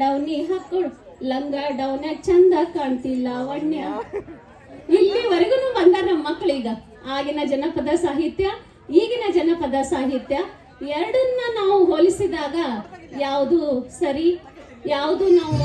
Downy ಹಾಕೊಂಡು. ಲಂಗ down ಚಂದ ಕಾಣ್ತಿಲ್ಲ ಒಣ್ಣೆ ಇಲ್ಲಿವರೆಗೂ ಬಂದಾರ ನಮ್ಮ ಮಕ್ಕಳೀಗ ಆಗಿನ ಜನಪದ ಸಾಹಿತ್ಯ, ಈಗಿನ ಜನಪದ ಸಾಹಿತ್ಯ ಎರಡನ್ನ ನಾವು ಹೋಲಿಸಿದಾಗ ಯಾವುದು ಸರಿ, ಯಾವುದು ನಾವು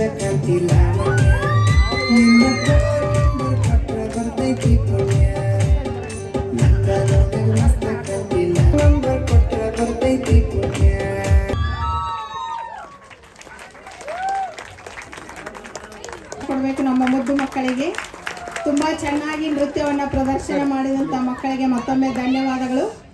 ಬರ್ತೈತಿ ನಮ್ಮ ಮುದ್ದು ಮಕ್ಕಳಿಗೆ. ತುಂಬ ಚೆನ್ನಾಗಿ ನೃತ್ಯವನ್ನು ಪ್ರದರ್ಶನ ಮಾಡಿದಂಥ ಮಕ್ಕಳಿಗೆ ಮತ್ತೊಮ್ಮೆ ಧನ್ಯವಾದಗಳು.